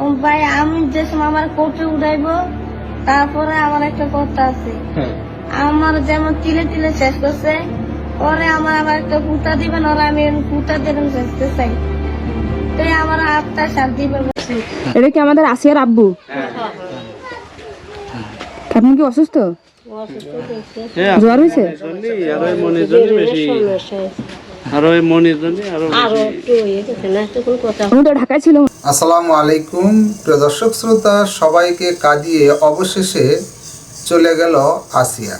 ও ভাই আমি যে সময় আমার কোর্টে উঠাইবো তারপরে আমার একটা কথা আছে। হ্যাঁ। আমার যেমন তিলে তিলে শেষ করছে পরে আমার আবার একটা পুতা দিবেন ওরা আমি পুতা দিলাম শেষতে চাই। তাই আমার আত্মা শান্তি পাবে। এটা কি আমাদের আসিয়ার আব্বু? আপনি কি অসুস্থ? জ্বর হয়েছে আসসালামু আলাইকুম। প্রিয় দর্শক শ্রোতা সবাইকে কাঁদিয়ে অবশেষে চলে গেল আসিয়া।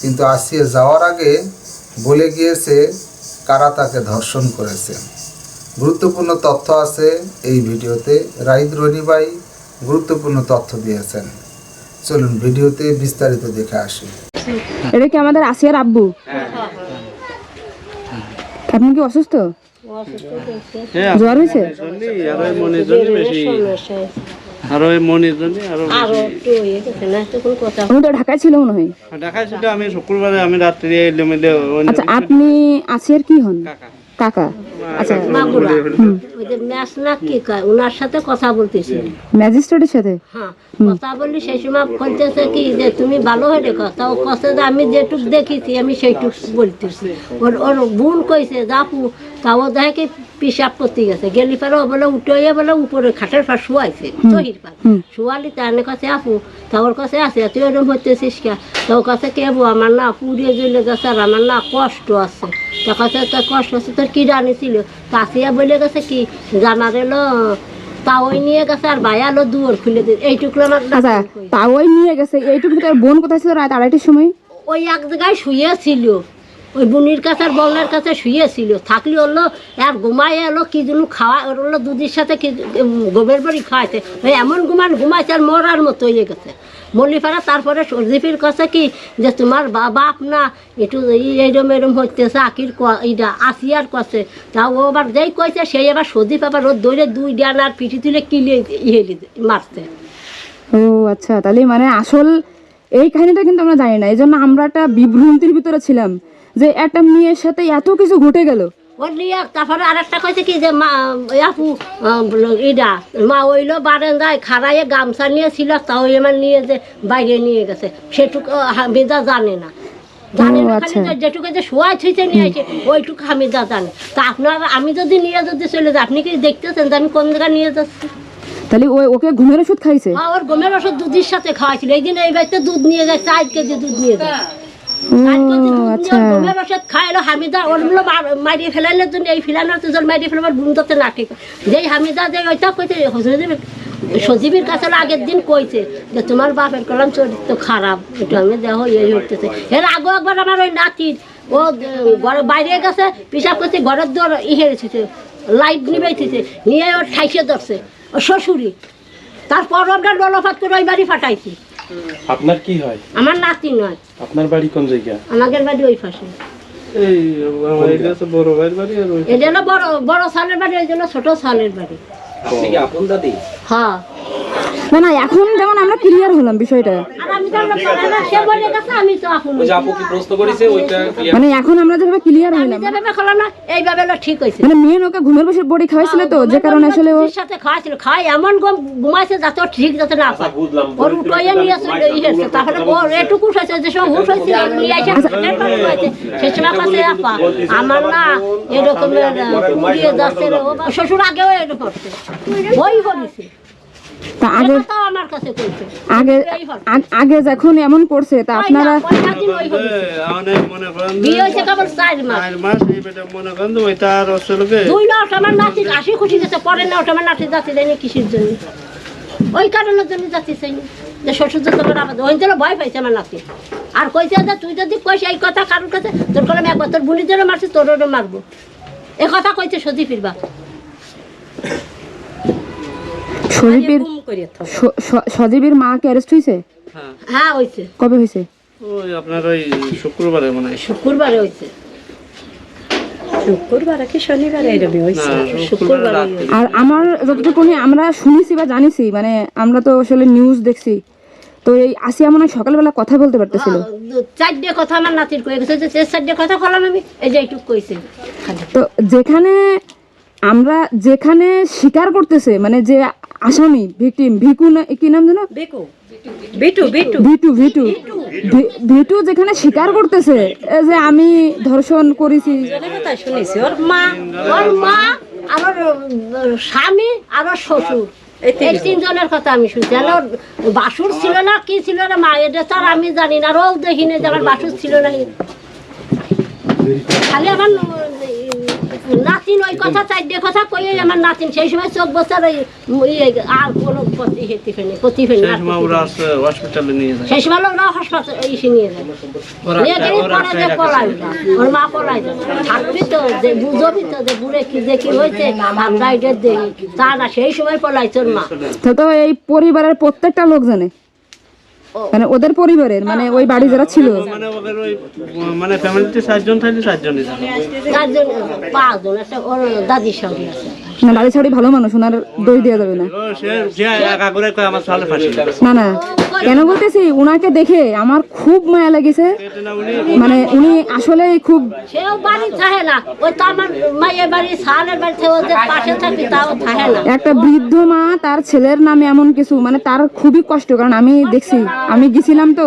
কিন্তু আসিয়া যাওয়ার আগে বলে গিয়েছে কারা তাকে ধর্ষণ করেছে? গুরুত্বপূর্ণ তথ্য আছে এই ভিডিওতে। রাহিদ রনিবাই গুরুত্বপূর্ণ তথ্য দিয়েছেন। চলুন ভিডিওতে বিস্তারিত দেখে আসি। এটা কি আমাদের আসিয়ার আব্বু? আপনি কি অসুস্থ? আপনি জ্বর হয়েছে? আর মনির জন্য আমি তো ঢাকায় ছিল মনে হয়। দেখা ছিল আমি শুক্রবারে আমি রাত্রি এলে মিলে আচ্ছা আপনি আসিয়ার কি হন? কাকা। কাকা? আচ্ছা ওই যে ম্যাচ না কি কয়? ওনার সাথে কথা বলতেছি। ম্যাজিস্ট্রেটের সাথে? হ্যাঁ কথা বললি সেই সময় বলতেছে কি যে তুমি ভালো হয়ে কথা ও কথা যে আমি যেটুক দেখেছি আমি সেইটুক বলতেছি। ওর ওর বোন কইছে যাপু। তাও দেখে কি পিসাব করতে গেছে। গেলি পারে ও বলে উঠে বলে উপরে খাটের পর শুয়াইছে তহির পার শুয়ালি তার কাছে আপু? তা ওর কাছে আছে তুই ওরকম হইতেছিস কে? তো ওর কাছে কে বউ আমার না পুড়িয়ে জ্বলে গেছে আর আমার না কষ্ট আছে। তার কাছে তোর কষ্ট আছে তোর কি জানিছিল তাসিয়া বলে গেছে কি জানার এলো তা নিয়ে গেছে আর ভাই আলো দুয়ার খুলে দিল। এইটুকু আমার আচ্ছা নিয়ে গেছে এইটুকু ভিতরে বোন কোথায় ছিল রাত আড়াইটার সময়? ওই এক জায়গায় শুয়েছিল ওই বুনির কাছে আর বলনের কাছে শুয়েছিল থাকলে হলো আর ঘুমাই এলো কি যেন খাওয়া ওর হলো দুধের সাথে কি গোবের বাড়ি খাওয়াইছে। ওই এমন ঘুমান ঘুমাইছে আর মরার মতো হয়ে গেছে। মল্লিপাড়া তারপরে সর্দিপির কাছে কি? যে তোমার বাবা না একটু এইরম এরম হইতেছে আকির এইটা আসিয়ার কাছে। তা ও আবার যেই কইছে, সেই আবার সর্দিপ আবার ওর দৌড়ে দুই ডান আর পিঠি তুলে কিলে দিতে- মারছে। ও আচ্ছা তাহলে মানে আসল এই কাহিনীটা কিন্তু আমরা জানি না। এই জন্য আমরা একটা বিভ্রান্তির ভিতরে ছিলাম যে একটা মেয়ের সাথে এত কিছু ঘটে গেল। ওর নিয়ে তারপরে আরেকটা কইছে কি যে মা আপু ইডা মা ওইলো বারান্দায় খাড়াইয়ে গামছা নিয়েছিল তাও এবার নিয়ে যে বাইরে নিয়ে গেছে। সেটুকু হামিদা জানে না। জানে না আচ্ছা। খালি যেটুকু যে শোয়া থুইতে নিয়ে আসে ওইটুকু হামিদা জানে। তা আপনার আমি যদি নিয়ে যদি চলে যাই আপনি কি দেখতেছেন যে আমি কোন জায়গায় নিয়ে যাচ্ছি? তাহলে ওই ওকে ঘুমের ওষুধ খাইছে? হ্যাঁ ওর গমের ওষুধ দুধের সাথে খাওয়াইছিল। এই দিন এই বাড়িতে দুধ নিয়ে যায় চার কেজি দুধ নিয়ে যায়। আচ্ছা। সজীবের কাছে আগের দিন কইছে যে তোমার বাপের কলাম চরিত্র খারাপ এটা আমি দেখো এই হইতেছে। এর আগে একবার আমার ওই নাতির, ও বাইরে গেছে পিসাব করছে, ঘরের দর ইহে রেখেছে লাইট নিবেছে নিয়ে ওর ঠাইসে ধরছে ও শ্বশুরি। তারপর আমরা ললফাত করে ওই বাড়ি ফাটাইছি। আপনার কি হয়? আমার নাতি নয়। আপনার বাড়ি কোন জায়গা? আমাদের বাড়ি ওই পাশে। এই এটা হচ্ছে বড় ভাইয়ের বাড়ি আর এটা হলো বড় বড় সালের বাড়ি ওই জন্য ছোট সালের বাড়ি। আপনি কি আপন দাদি? হ্যাঁ। না না এখন যেমন আমরা ক্লিয়ার হলাম বিষয়টা আর আমি তো আমরা পাড়ার না, সে বলে গেছে আমি তো এখন ওই যে আপু কি প্রশ্ন করেছে ওইটা clear মানে এখন আমরা যেভাবে ক্লিয়ার না এইভাবে ঠিক হয়েছে মানে মেয়ে ওকে ঘুমের বসে বড়ি খাওয়াইছিল তো যে কারণে আসলে ওর সাথে খাওয়াছিল খাওয়াই এমন ঘুমাইছে যাতে ঠিক যাতে না পায় ওর উঠাইয়া নিয়ে ইয়েছে তারপরে ওর এটুকু হয়েছে যে সব হুশ হয়েছে নিয়ে কাছে আপা আমার না এরকমের পুড়িয়ে যাচ্ছে শ্বশুর আগেও এরকম ওই বলিছে তা আগে কথাও আমার কাছে কইছে। আগে। আগ- যখন এমন করছে তা আপনারা ওই মনে মনে কারণের জন্য যাচ্ছি চাইনি যে শ্বশুর যে তোমার আবার ওই জন্য ভয় পাইছে আমার নাতি। আর কইছে যে তুই যদি কইস এই কথা কারোর কাছে তোর কলম একবার তোর বুনির জন্য মারছি তোরও মারবো। এ কথা কইছে সতী ফিরবা সজীবের সজীবের মা কি অ্যারেস্ট হয়েছে হ্যাঁ। হ্যাঁ হইছে। কবে হয়েছে ওই আপনার ওই শুক্রবারে মনে হয়। শুক্রবারে হইছে। শুক্রবার কি শনিবার এরকম হয়েছে আর আমার যতটুকু আমরা শুনেছি বা জানিছি মানে আমরা তো আসলে নিউজ দেখছি। তো এই আসিয়া মনে হয় সকালবেলা কথা বলতে পারতেছিল। চারটে কথা আমার নাতির কয়ে গেছে যে চারটে কথা কলাম আমি এই যে এইটুক কইছে। তো যেখানে আমরা যেখানে স্বীকার করতেছে মানে যে আসামি ভিকটিম ভিকু না কি নাম জানো বেকু বিটু বিটু ভিটু ভিটু। ভি- ভিটু যেখানে স্বীকার করতেছে যে আমি ধর্ষণ করেছি। শুনেছি ওর মা ওর মা উম, স্বামী আর শ্বশুর। এই তিনজনের কথা আমি শুনছি। আর বাসুর ছিল না কি ছিল না মা এটা তো আমি জানি না আর ও দেখিনি যে আমার বাসুর ছিল না। খালি আমার নাতিন ওই কথা চারটে কথা কইয়ে আমার নাতিন সেই সময় চোখ বছর ওই ইয়ে, আর কোনো প্রতি ফেনি সেই সময় ওরা হসপিটালে নিয়ে যায়। সেই সময় ওরা হাসপাতাল এসে নিয়ে যায়। নিয়ে গেলে পরে যে পলাই। ওর মা পলাই থাকবি তো যে বুঝবি তো যে বুড়ে কি যে কি হয়েছে দেখি তা না সেই সময় পলাই তোর মা। তো তো এই পরিবারের প্রত্যেকটা লোক জানে মানে ওদের পরিবারের মানে ওই বাড়ি যারা ছিল। মানে ওদের ওই মানে ফ্যামিলিতে চারজন থাকলে চারজনই জানে চারজন পাঁচজন আছে ওর দাদির সঙ্গে আছে। না বাড়ি ছাড়ি ভালো মানুষ ওনার দোষ দেওয়া যাবে না। না না। কেন বলতেছি উনাকে দেখে আমার খুব মায়া লেগেছে। মানে উনি আসলে খুব একটা বৃদ্ধ মা তার ছেলের নামে এমন কিছু মানে তার খুবই কষ্ট কারণ আমি দেখছি আমি গেছিলাম তো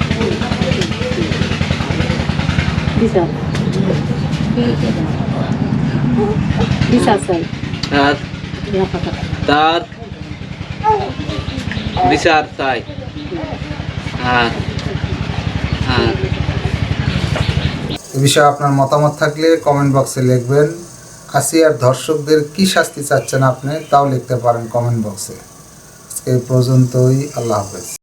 চাই তার তার বিচার চাই হ্যাঁ হ্যাঁ এ বিষয়ে আপনার মতামত থাকলে কমেন্ট বক্সে লিখবেন। আসিয়ার ধর্ষকদের কি শাস্তি চাচ্ছেন আপনি তাও লিখতে পারেন কমেন্ট বক্সে আজকে এই পর্যন্তই আল্লাহ হাফেজ।